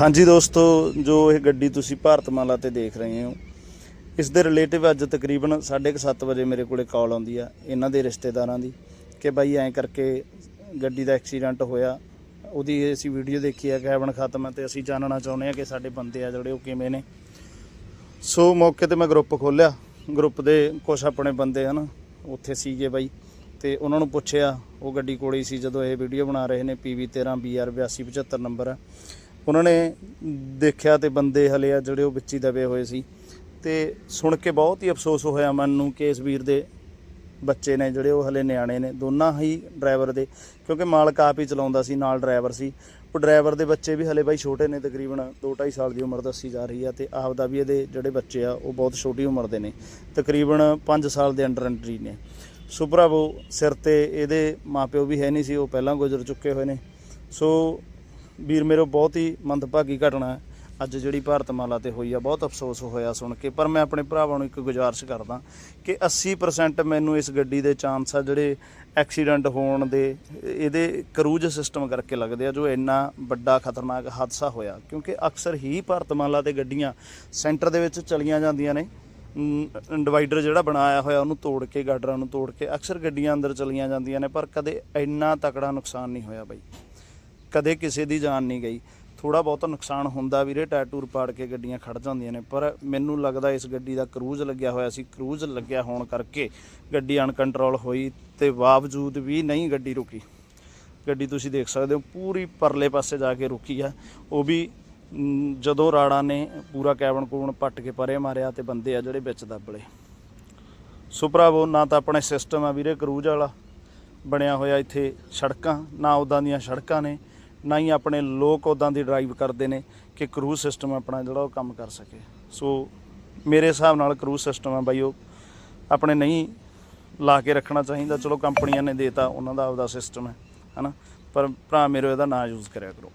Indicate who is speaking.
Speaker 1: ਹਾਂਜੀ ਦੋਸਤੋ, ਜੋ ਇਹ ਗੱਡੀ ਤੁਸੀਂ ਭਾਰਤਮਾਲਾ ਤੇ ਦੇਖ ਰਹੇ ਹੋ, ਇਸ ਦੇ ਰਿਲੇਟਿਵ ਅੱਜ ਤਕਰੀਬਨ 7:30 ਵਜੇ ਮੇਰੇ ਕੋਲੇ ਕਾਲ ਆਉਂਦੀ ਆ, ਇਹਨਾਂ ਦੇ ਰਿਸ਼ਤੇਦਾਰਾਂ ਦੀ, ਕਿ ਬਾਈ ਐਂ ਕਰਕੇ ਗੱਡੀ ਦਾ ਐਕਸੀਡੈਂਟ ਹੋਇਆ। ਉਹਦੀ ਅਸੀਂ ਵੀਡੀਓ ਦੇਖੀ ਆ ਕੈਬਨ ਖਤਮ ਹੈ ਤੇ ਅਸੀਂ ਜਾਣਨਾ ਚਾਹੁੰਦੇ ਆ ਕਿ ਸਾਡੇ ਬੰਦੇ ਆ ਜਿਹੜੇ ਉਹ ਕਿਵੇਂ ਨੇ। ਸੋ ਮੌਕੇ ਤੇ ਮੈਂ ਗਰੁੱਪ ਖੋਲਿਆ ਗਰੁੱਪ ਦੇ ਕੁਝ ਆਪਣੇ ਬੰਦੇ ਹਨ, ਉੱਥੇ ਸੀਗੇ ਬਾਈ ਤੇ ਉਹਨਾਂ ਨੂੰ ਪੁੱਛਿਆ, ਉਹ ਗੱਡੀ ਕੋਲੇ ਹੀ ਸੀ ਜਦੋਂ ਇਹ ਵੀਡੀਓ ਬਣਾ ਰਹੇ ਨੇ PV 13 BR 8275 ਨੰਬਰ। ਆ ਉਹਨਾਂ ਨੇ ਦੇਖਿਆ ਤੇ ਬੰਦੇ ਹਲੇ ਆ ਜਿਹੜੇ ਉਹ ਵਿੱਚ ਹੀ ਦਬੇ ਹੋਏ ਸੀ। ਤੇ ਸੁਣ ਕੇ ਬਹੁਤ ਹੀ ਅਫਸੋਸ ਹੋਇਆ ਮਨ ਨੂੰ ਕਿ ਇਸ ਵੀਰ ਦੇ ਬੱਚੇ ਨੇ ਜਿਹੜੇ ਉਹ ਹਲੇ ਨਿਆਣੇ ਨੇ, ਦੋਨਾਂ ਹੀ ਡਰਾਈਵਰ ਦੇ, ਕਿਉਂਕਿ ਮਾਲਕ ਆਪ ਹੀ ਚਲਾਉਂਦਾ ਸੀ, ਨਾਲ ਡਰਾਈਵਰ ਸੀ। ਉਹ ਡਰਾਈਵਰ ਦੇ ਬੱਚੇ ਵੀ ਹਲੇ ਬਾਈ ਛੋਟੇ ਨੇ, ਤਕਰੀਬਨ 2.5 ਸਾਲ ਦੀ ਉਮਰ ਦੱਸੀ ਜਾ ਰਹੀ ਆ ਤੇ ਆਪ ਦਾ ਵੀ ਇਹਦੇ ਜਿਹੜੇ ਬੱਚੇ ਆ, ਉਹ ਬਹੁਤ ਛੋਟੀ ਉਮਰ ਦੇ ਨੇ, ਤਕਰੀਬਨ 5 ਸਾਲ ਦੇ ਅੰਡਰ ਐਂਟਰੀ ਨੇ। ਸੋ ਸਿਰ ਤੇ ਇਹਦੇ ਮਾਪਿਓ ਵੀ ਹੈ ਨਹੀਂ ਸੀ, ਉਹ ਪਹਿਲਾਂ ਗੁਜ਼ਰ ਚੁੱਕੇ ਹੋਏ ਨੇ। ਸੋ ਵੀਰ, ਮੇਰੇ ਬਹੁਤ ਹੀ ਮੰਦਭਾਗੀ ਘਟਨਾ ਹੈ। ਅੱਜ ਜਿਹੜੀ ਭਾਰਤਮਾਲਾ ਤੇ ਹੋਈ ਆ, ਬਹੁਤ ਅਫਸੋਸ ਹੋਇਆ ਸੁਣ ਕੇ। ਪਰ ਮੈਂ ਆਪਣੇ ਭਰਾਵਾਂ ਨੂੰ ਇੱਕ ਗੁਜ਼ਾਰਿਸ਼ ਕਰਦਾ ਕਿ 80% ਮੈਨੂੰ ਇਸ ਗੱਡੀ ਦੇ ਚਾਂਸ ਆ, ਜਿਹੜੇ ਐਕਸੀਡੈਂਟ ਹੋਣ ਦੇ, ਇਹਦੇ ਕਰੂਜ਼ ਸਿਸਟਮ ਕਰਕੇ ਲੱਗਦੇ ਆ, ਜੋ ਇੰਨਾ ਵੱਡਾ ਖਤਰਨਾਕ ਹਾਦਸਾ ਹੋਇਆ। ਕਿਉਂਕਿ ਅਕਸਰ ਹੀ ਭਾਰਤਮਾਲਾ ਤੇ ਗੱਡੀਆਂ ਸੈਂਟਰ ਦੇ ਵਿੱਚ ਚਲੀਆਂ ਜਾਂਦੀਆਂ ਨੇ। ਡਿਵਾਈਡਰ ਜਿਹੜਾ ਬਣਾਇਆ ਹੋਇਆ, ਉਹਨੂੰ ਤੋੜ ਕੇ ਗਾਡਰਾਂ ਨੂੰ ਤੋੜ ਕੇ ਅਕਸਰ ਗੱਡੀਆਂ ਅੰਦਰ ਚਲੀਆਂ ਜਾਂਦੀਆਂ ਨੇ, ਪਰ ਕਦੇ ਇੰਨਾ ਤਕੜਾ ਨੁਕਸਾਨ ਨਹੀਂ ਹੋਇਆ ਬਾਈ। ਕਦੇ ਕਿਸੇ ਦੀ ਜਾਨ ਨਹੀਂ ਗਈ। ਥੋੜਾ ਬਹੁਤਾ ਨੁਕਸਾਨ ਹੁੰਦਾ ਵੀਰੇ ਟੈਟੂਰ ਪਾੜ ਕੇ ਗੱਡੀਆਂ ਖੜ ਜਾਂਦੀਆਂ ਨੇ, ਪਰ ਮੈਨੂੰ ਲੱਗਦਾ ਇਸ ਗੱਡੀ ਦਾ ਕਰੂਜ਼ ਲੱਗਿਆ ਹੋਇਆ ਸੀ। ਕਰੂਜ਼ ਲੱਗਿਆ ਹੋਣ ਕਰਕੇ ਗੱਡੀ ਅਨਕੰਟਰੋਲ ਹੋਈ ਤੇ ਬਾਵਜੂਦ ਵੀ ਨਹੀਂ ਗੱਡੀ ਰੁਕੀ। ਗੱਡੀ ਤੁਸੀਂ ਦੇਖ ਸਕਦੇ ਹੋ, ਪੂਰੀ ਪਰਲੇ ਪਾਸੇ ਜਾ ਕੇ ਰੁਕੀ ਆ। ਉਹ ਵੀ ਜਦੋਂ ਰਾੜਾ ਨੇ ਪੂਰਾ ਕੈਬਨ ਕੂਬਨ ਪੱਟ ਕੇ ਪਰੇ ਮਾਰਿਆ ਤੇ ਬੰਦੇ ਆ ਜਿਹੜੇ ਵਿੱਚ ਦੱਬਲੇ ਸੁਪਰਾਵੋ ਨਾ ਤਾਂ ਆਪਣੇ ਸਿਸਟਮ ਆ ਵੀਰੇ ਕਰੂਜ਼ ਵਾਲਾ। ਬਣਿਆ ਹੋਇਆ ਇੱਥੇ ਸੜਕਾਂ, ਨਾ ਉਦਾਂ ਦੀਆਂ ਸੜਕਾਂ ਨੇ, ਨਾ ਹੀ ਆਪਣੇ ਲੋਕ ਉਦਾਂ ਦੀ ਡਰਾਈਵ ਕਰਦੇ ਨੇ ਕਿ ਕਰੂਜ਼ ਸਿਸਟਮ ਆਪਣਾ ਜਿਹੜਾ ਉਹ ਕੰਮ ਕਰ ਸਕੇ। ਸੋ ਮੇਰੇ ਹਿਸਾਬ ਨਾਲ ਕਰੂਜ਼ ਸਿਸਟਮ ਆ ਬਾਈ, ਉਹ ਆਪਣੇ ਨਹੀਂ ਲਾ ਕੇ ਰੱਖਣਾ ਚਾਹੀਦਾ। ਚਲੋ, ਕੰਪਨੀਆਂ ਨੇ ਦੇਤਾ, ਉਹਨਾਂ ਦਾ ਆਪਦਾ ਸਿਸਟਮ ਹੈ, ਹਨਾ? ਪਰ ਭਰਾ, ਮੇਰੇ ਇਹਦਾ ਨਾ ਯੂਜ਼ ਕਰਿਆ ਕਰੋ।